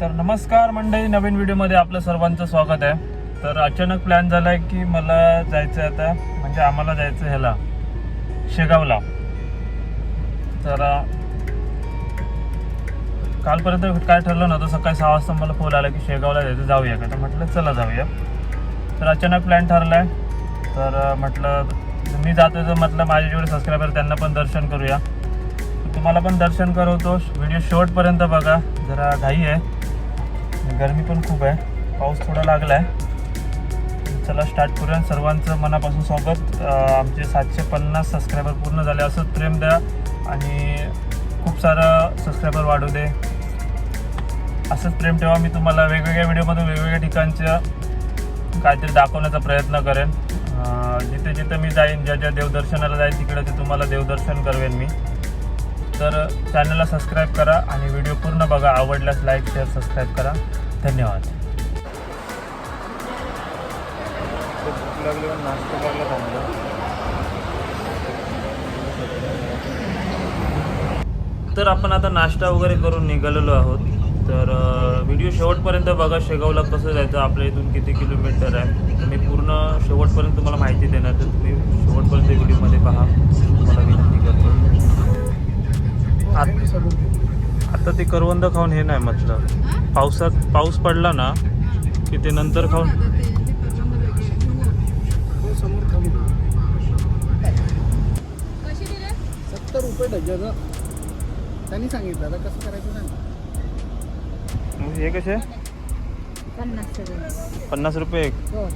तर नमस्कार मंडळी नवीन व्हिडिओमध्ये आपलं सर्वांचं स्वागत आहे. तर अचानक प्लॅन झाला आहे की मला जायचं आहे आता म्हणजे आम्हाला जायचं आहे ह्याला शेगावला. तर कालपर्यंत काय ठरलं नव्हतं सकाळी सहा वाजता मला फोन आला की शेगावला जायचं जाऊया का? तर म्हटलं चला जाऊया. तर अचानक प्लॅन ठरला आहे तर म्हटलं मी जातो तर म्हटलं माझे जेवढे सबस्क्रायबर त्यांना पण दर्शन करूया. तुम्हाला पण दर्शन करवतो. व्हिडिओ शेवटपर्यंत बघा. जरा घाई आहे. गरमी पण खूप आहे. पाऊस थोडा लागला आहे चला स्टार्ट करूया. सर्वांचं मनापासून स्वागत. आमचे सातशे पन्नास सबस्क्रायबर पूर्ण झाले असंच प्रेम द्या आणि खूप सारं सबस्क्रायबर वाढू दे. असंच प्रेम ठेवा. मी तुम्हाला वेगवेगळ्या व्हिडिओमधून वेगवेगळ्या ठिकाणचं काहीतरी दाखवण्याचा प्रयत्न करेन. जिथे जिथे मी जाईन ज्या ज्या देवदर्शनाला जाईन तिकडे ते तुम्हाला देवदर्शन करवेन मी. तर चॅनलला सबस्क्राईब करा आणि व्हिडिओ पूर्ण बघा. आवडल्यास लाईक शेअर सबस्क्राईब करा. धन्यवाद. तर आपण आता नाश्ता वगैरे करून निघालेलो आहोत. तर व्हिडिओ शेवटपर्यंत बघा शेगावला कसं जायचं आपल्या इथून किती किलोमीटर आहे. मी पूर्ण शेवटपर्यंत तुम्हाला माहिती देणार तर तुम्ही शेवटपर्यंत व्हिडिओमध्ये पहा. तुम्हाला विनंती करतो. आत- ते करवंद खाऊन हे नाही म्हटलं. पावसात पाऊस पडला ना की ते नंतर खाऊन सत्तर रुपये डझन. त्यांनी सांगितलं आता कसं करायचं सांग मग हे कसे? पन्नास पन्नास रुपये एक. हो.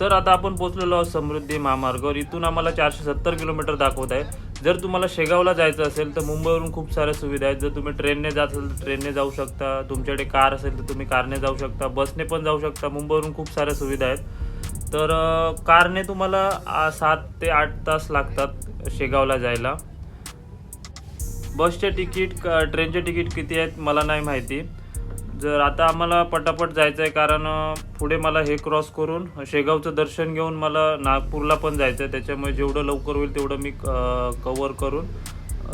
तर आता आपण पोहोचलेलो आहोत समृद्धी महामार्गावर इथून आम्हाला चारशे सत्तर किलोमीटर दाखवत आहे. जर तुम्हाला शेगावला जायचं असेल तर मुंबईवरून खूप साऱ्या सुविधा आहेत. जर तुम्ही ट्रेनने जात असेल तर ट्रेनने जाऊ शकता. तुमच्याकडे कार असेल तर तुम्ही कारने जाऊ शकता. बसने पण जाऊ शकता. मुंबईवरून खूप साऱ्या सुविधा आहेत. तर कारने तुम्हाला सात ते आठ तास लागतात शेगावला जायला. बसचे तिकीट ट्रेनचे तिकीट किती आहेत मला नाही माहिती. जर आता आम्हाला पटापट जायचं आहे कारण पुढे मला हे क्रॉस करून शेगावचं दर्शन घेऊन मला नागपूरला पण जायचं आहे त्याच्यामुळे जेवढं लवकर होईल तेवढं मी कवर करून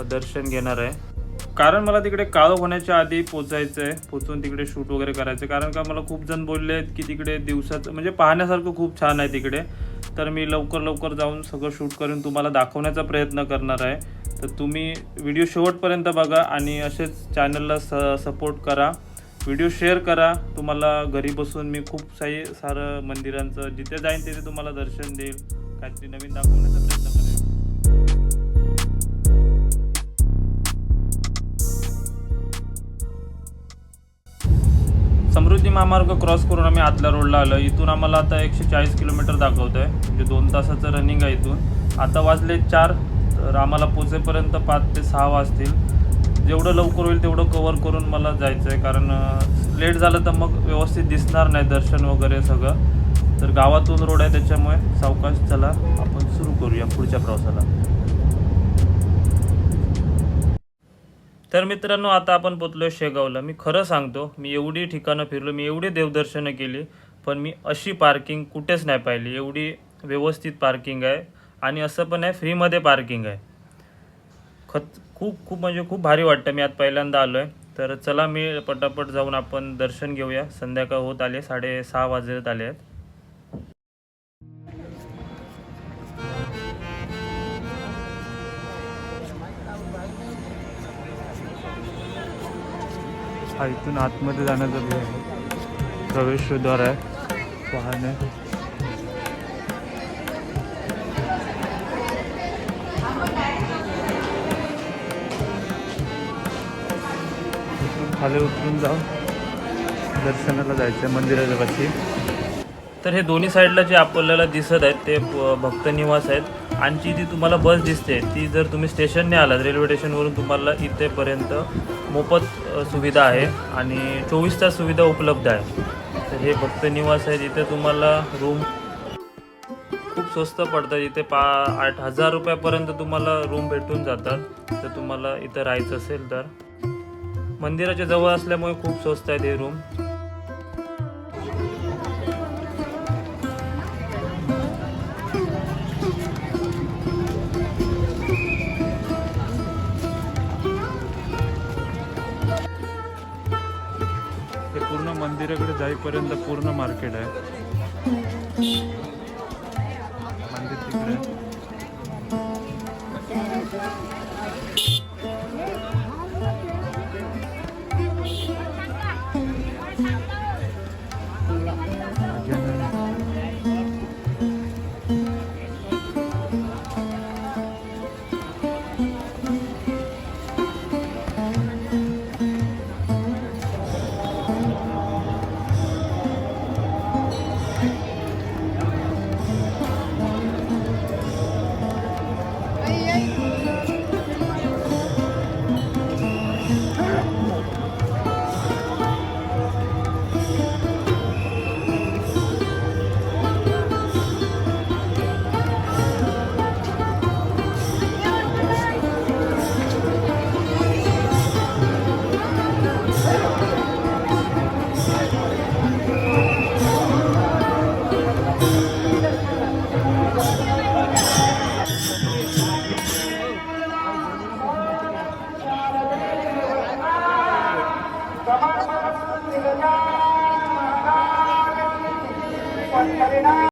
दर्शन घेणार आहे. कारण मला तिकडे काळं होण्याच्या आधी पोचायचं आहे पोचून तिकडे शूट वगैरे करायचं आहे कारण का मला खूप जण बोलले आहेत की तिकडे दिवसाचं म्हणजे पाहण्यासारखं खूप छान आहे तिकडे. तर मी लवकर लवकर जाऊन सगळं शूट करून तुम्हाला दाखवण्याचा प्रयत्न करणार आहे. तर तुम्ही व्हिडिओ शेवटपर्यंत बघा आणि असेच चॅनलला स सपोर्ट करा. व्हिडिओ शेअर करा. तुम्हाला घरी बसून मी खूप साई सारं मंदिरांचं जिथे जाईन तिथे तुम्हाला दर्शन देईल. काहीतरी नवीन दाखवण्याचा प्रयत्न करेल समृद्धी महामार्ग क्रॉस करून आम्ही आतल्या रोडला आलो. इथून आम्हाला आता एकशे चाळीस किलोमीटर दाखवतं आहे म्हणजे दोन तासाचं रनिंग आहे इथून. आता वाजले चार तर आम्हाला पोचेपर्यंत पाच ते सहा वाजतील. जेवढं लवकर होईल तेवढं कवर करून मला जायचं आहे कारण लेट झालं तर मग व्यवस्थित दिसणार नाही दर्शन वगैरे सगळं. तर गावातून रोड आहे त्याच्यामुळे सावकाश चला आपण सुरू करूया पुढच्या प्रवासाला. तर मित्रांनो आता आपण पोचलो शेगावला. मी खरं सांगतो मी एवढी ठिकाणं फिरलो मी एवढी देवदर्शनं केली पण मी अशी पार्किंग कुठेच नाही पाहिली. एवढी व्यवस्थित पार्किंग आहे आणि असं पण आहे फ्रीमध्ये पार्किंग आहे. खत खूप खूप म्हणजे खूप भारी वाटतं. मी आज पहिल्यांदा आलो आहे तर चला मी पटापट जाऊन आपण दर्शन घेऊया. संध्याकाळ होत आले साडेसहा वाजत आले आहेत. हा इथून आतमध्ये जाण्याचा हे आहे. प्रवेशद्वार आहे. वाहने. खाली उतरून जाऊन दर्शनाला जायचं मंदिराच्या पाशी तर हे दोन्ही साईडला जे आपल्याला दिसत आहेत ते भक्तनिवास भक्त निवास आहेत. आणि जी तुम्हाला बस दिसते ती जर तुम्ही स्टेशनने आलात रेल्वे स्टेशनवरून तुम्हाला इथेपर्यंत मोफत सुविधा आहे आणि चोवीस तास सुविधा उपलब्ध आहे. तर हे भक्त निवास आहे जिथे तुम्हाला रूम खूप स्वस्त पडतात. इथे पा आठ हजार रुपयापर्यंत तुम्हाला रूम भेटून जातात. तर तुम्हाला इथं राहायचं असेल तर. मंदिराच्या जवळ असल्यामुळे खूप स्वस्त आहे हे रूम ते पूर्ण मंदिराकडे जाईपर्यंत पूर्ण मार्केट आहे. मंदिर तिकडे. ไปเลยนะ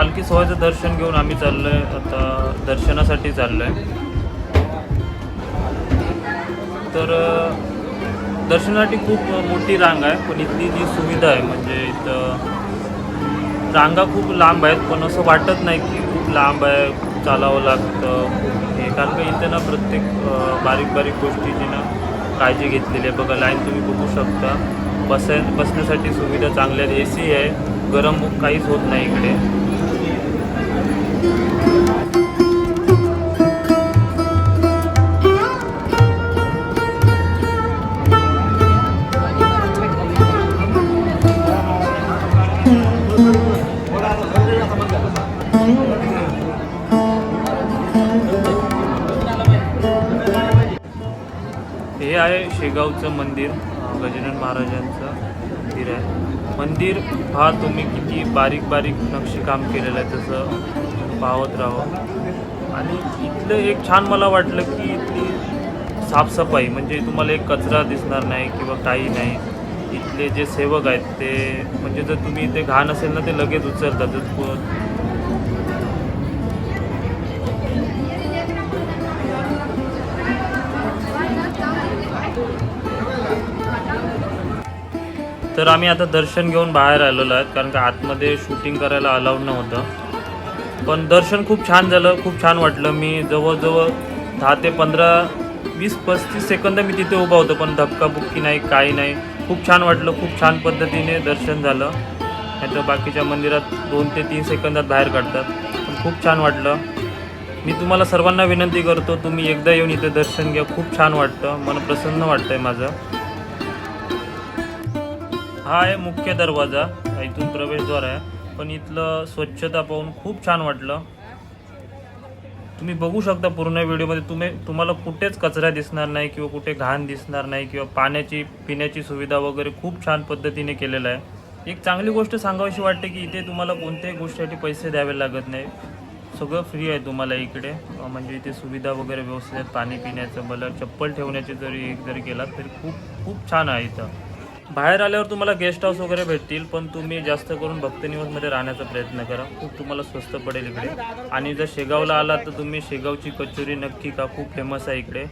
पालखी सोहळ्याचं दर्शन घेऊन आम्ही चाललोय. आता दर्शनासाठी चाललोय. तर दर्शनासाठी खूप मोठी रांग आहे पण इथली जी सुविधा आहे म्हणजे इथं रांगा खूप लांब आहेत पण असं वाटत नाही की खूप लांब आहे खूप चालावं लागतं हे. कारण का इथं ना प्रत्येक बारीक बारीक गोष्टीची ना काळजी घेतलेली आहे. बघा लाईन तुम्ही बघू शकता. बसाय बसण्यासाठी सुविधा चांगल्या आहेत. ए सी आहे. गरम काहीच होत नाही इकडे. हे आहे शेगावचं मंदिर गजानन महाराजांचं मंदिर आहे. मंदिर हा तुम्ही किती बारीक बारीक नक्षीकाम केलेलं आहे तसं पाहत राहावं आणि इथलं एक छान मला वाटलं की इथली साफसफाई म्हणजे तुम्हाला एक कचरा दिसणार नाही किंवा काही नाही. इथले जे सेवक आहेत ते म्हणजे जर तुम्ही इथे घाण असेल ना ते लगेच उचलतात. जर तर आम्ही आता दर्शन घेऊन बाहेर आलेलो आहेत कारण का आतमध्ये शूटिंग करायला अलाउड नव्हतं. पण दर्शन खूप छान झालं खूप छान वाटलं. मी जवळजवळ दहा ते पंधरा वीस पस्तीस सेकंद मी तिथे उभा होतो पण धक्काबुक्की नाही काही नाही. खूप छान वाटलं खूप छान पद्धतीने दर्शन झालं. नाही तर बाकीच्या मंदिरात दोन ते तीन सेकंदात बाहेर काढतात. पण खूप छान वाटलं. मी तुम्हाला सर्वांना विनंती करतो तुम्ही एकदा येऊन इथे दर्शन घ्या. खूप छान वाटतं. मन प्रसन्न वाटतं आहे माझं. हा आहे मुख्य दरवाजा इथून प्रवेशद्वार आहे. पण इथलं स्वच्छता पाहून खूप छान वाटलं. तुम्ही बघू शकता पूर्ण व्हिडिओमध्ये तुम्ही तुम्हाला कुठेच कचरा दिसणार नाही किंवा कुठे घाण दिसणार नाही किंवा पाण्याची पिण्याची सुविधा वगैरे खूप छान पद्धतीने केलेलं आहे. एक चांगली गोष्ट सांगावीशी वाटते की इथे तुम्हाला कोणत्याही गोष्टीसाठी पैसे द्यावे लागत नाही. सगळं फ्री आहे तुम्हाला इकडे. म्हणजे इथे सुविधा वगैरे व्यवस्थित आहेत. पाणी पिण्याचं बलं चप्पल ठेवण्याची जरी एक जरी केला तरी खूप खूप छान आहे इथं. बाहेर आल्यावर तुम्हाला गेस्ट हाऊस वगैरे भेटतील पण तुम्ही जास्त करून भक्तनिवासमध्ये राहण्याचा प्रयत्न करा. खूप तुम्हाला स्वस्त पडेल इकडे. आणि जर शेगावला आला तर तुम्ही शेगावची कचोरी नक्की का खूप फेमस आहे इकडे.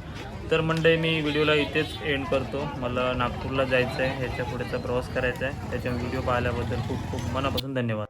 तर मंडळी मी व्हिडिओला इथेच एंड करतो. मला नागपूरला जायचं आहे ह्याच्या पुढेचा प्रवास करायचा आहे त्याच्या व्हिडिओ पाहिल्याबद्दल खूप खूप मनापासून धन्यवाद.